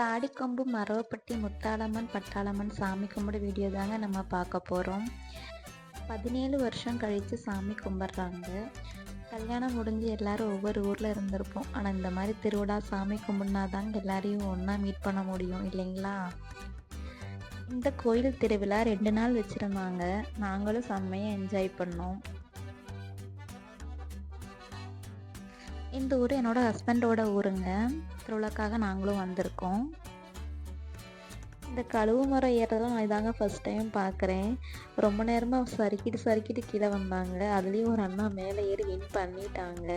தாடிக்கொம்பு மரவப்பட்டி முத்தாளம்மன் பட்டாளம்மன் சாமி கும்பிட வீடியோ தாங்க நம்ம பார்க்க போகிறோம் பதினேழு வருஷம் கழித்து சாமி கும்பிட்றாங்க. கல்யாணம் முடிஞ்சு எல்லாரும் ஒவ்வொரு ஊரில் இருந்திருப்போம். ஆனால் இந்த மாதிரி திருவிழா சாமி கும்பிட்னா தாங்க எல்லாரையும் ஒன்றா மீட் பண்ண முடியும் இல்லைங்களா? இந்த கோயில் திருவிழா ரெண்டு நாள் வச்சுருந்தாங்க. நாங்களும் செம்மையாக என்ஜாய் பண்ணோம். இந்த ஊர் என்னோட ஹஸ்பண்டோட ஊருங்க. திருவிழாக்காக நாங்களும் வந்திருக்கோம். இந்த கழுவு மரம் ஏறதெல்லாம் நான் இதாங்க ஃபஸ்ட் டைம் பார்க்குறேன் ரொம்ப நேரமாக சறுக்கிட்டு சறுக்கிட்டு கீழே வந்தாங்க. அதுலேயும் ஒரு அண்ணா மேலே ஏறி வின் பண்ணிட்டாங்க.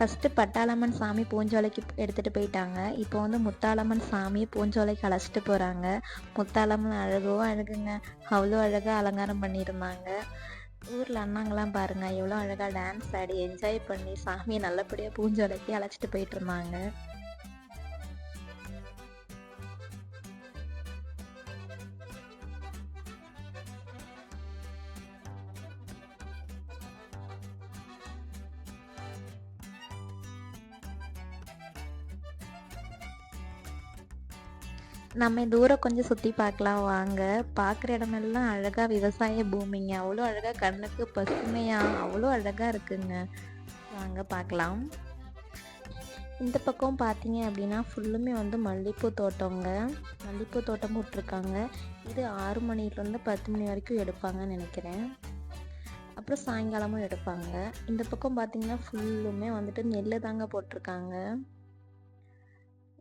ஃபஸ்ட்டு பட்டாளம்மன் சாமி பூஞ்சோலைக்கு எடுத்துகிட்டு போயிட்டாங்க. இப்போ வந்து முத்தாளம்மன் சாமி பூஞ்சோலைக்கு அழைச்சிட்டு போகிறாங்க முத்தாளம்மன் அழகோ அழகுங்க அவ்வளோ அழகாக அலங்காரம் பண்ணியிருந்தாங்க. ஊரில் அண்ணாங்கெல்லாம் பாருங்கள் எவ்வளோ அழகாக டான்ஸ் ஆடி என்ஜாய் பண்ணி சாமியை நல்லபடியாக பூஞ்சோலைக்கு அழைச்சிட்டு போயிட்டு இருந்தாங்க. நம்ம இந்த ஊரை கொஞ்சம் சுற்றி பார்க்கலாம் வாங்க. பார்க்குற இடமெல்லாம் அழகாக விவசாய பூமிங்க. அவ்வளோ அழகாக கண்ணுக்கு பசுமையாக அவ்வளோ அழகாக இருக்குங்க. வாங்க பார்க்கலாம். இந்த பக்கம் பார்த்தீங்க அப்படின்னா ஃபுல்லுமே வந்து மல்லிகைப்பூ தோட்டங்க. மல்லிகைப்பூ தோட்டம் போட்டிருக்காங்க. இது ஆறு மணிலேருந்து பத்து மணி வரைக்கும் எடுப்பாங்கன்னு நினைக்கிறேன். அப்புறம் சாயங்காலமும் எடுப்பாங்க. இந்த பக்கம் பார்த்தீங்கன்னா ஃபுல்லுமே வந்துட்டு நெல் தாங்க போட்டிருக்காங்க.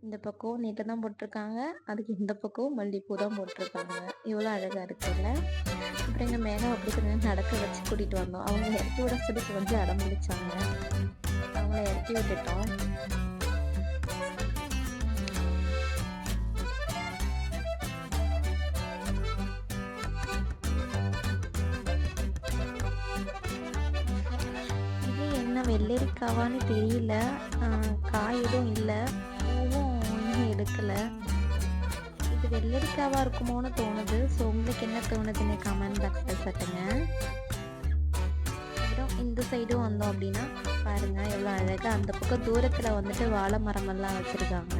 இந்த பக்கம் நீட்டை தான் போட்டிருக்காங்க. அதுக்கு இந்த பக்கம் மல்லிகைப்பூ தான் போட்டிருக்காங்க. இவ்வளோ அழகாக இருக்குல்ல? அப்புறம் எங்கள் மேகம் அப்படி நடக்க வச்சு கூட்டிகிட்டு வந்தோம். அவங்க இறக்கி விட சொல்லி வந்து அடம் பிடிச்சாங்க அவங்கள இறக்கி விட்டுட்டோம். இது என்ன வெள்ளரிக்காவான்னு தெரியல. காய் எதுவும் இல்லை. எதுவும் எடுக்கலை. இது வெள்ளரிக்காவாக இருக்குமோன்னு தோணுது. ஸோ உங்களுக்கு என்ன தோணுதுன்னு கமெண்ட் பாக்ஸில் சட்டுங்க அப்புறம் இந்த சைடும் வந்தோம் அப்படின்னா பாருங்க எவ்வளோ அழகாக அந்த பக்கம் தூரத்தில் வந்துட்டு வாழை மரமெல்லாம் வச்சுருக்காங்க.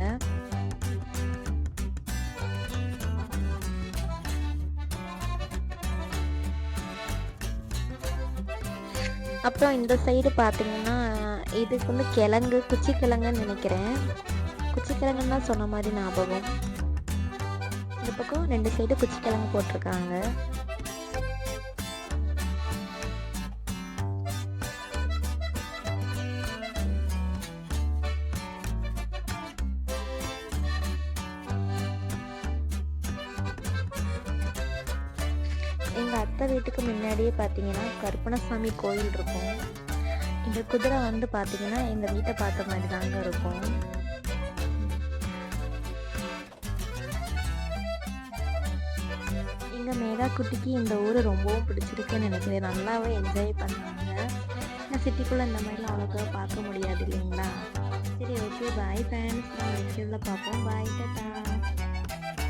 அப்புறம் இந்த சைடு பார்த்தீங்கன்னா இதுக்கு வந்து கிழங்கு குச்சி கிழங்குன்னு நினைக்கிறேன். குச்சிக்கிழங்குன்னு தான் சொன்ன மாதிரி ஞாபகம். இந்த பக்கம் ரெண்டு சைடு குச்சிக்கிழங்கு போட்டிருக்காங்க. எங்கள் அத்தை வீட்டுக்கு முன்னாடியே பார்த்தீங்கன்னா கருப்பணசாமி கோயில் இருக்கும். இந்த குதிரை வந்து பார்த்தீங்கன்னா எங்கள் வீட்டை பார்த்த மாதிரி தாங்க இருக்கும். எங்கள் மேகா குட்டிக்கு இந்த ஊர் ரொம்பவும் பிடிச்சிருக்குன்னு நினைக்கிறேன். நல்லாவே என்ஜாய் பண்ணாங்க. நான் சிட்டிக்குள்ளே இந்த மாதிரிலாம் அவ்வளோக்கா பார்க்க முடியாது இல்லைங்களா? சரி ஓகே பாய் ஃபேன்ஸ் நான் நெக்ஸ்ட் இதில் பார்ப்போம். பாய் டாட்டா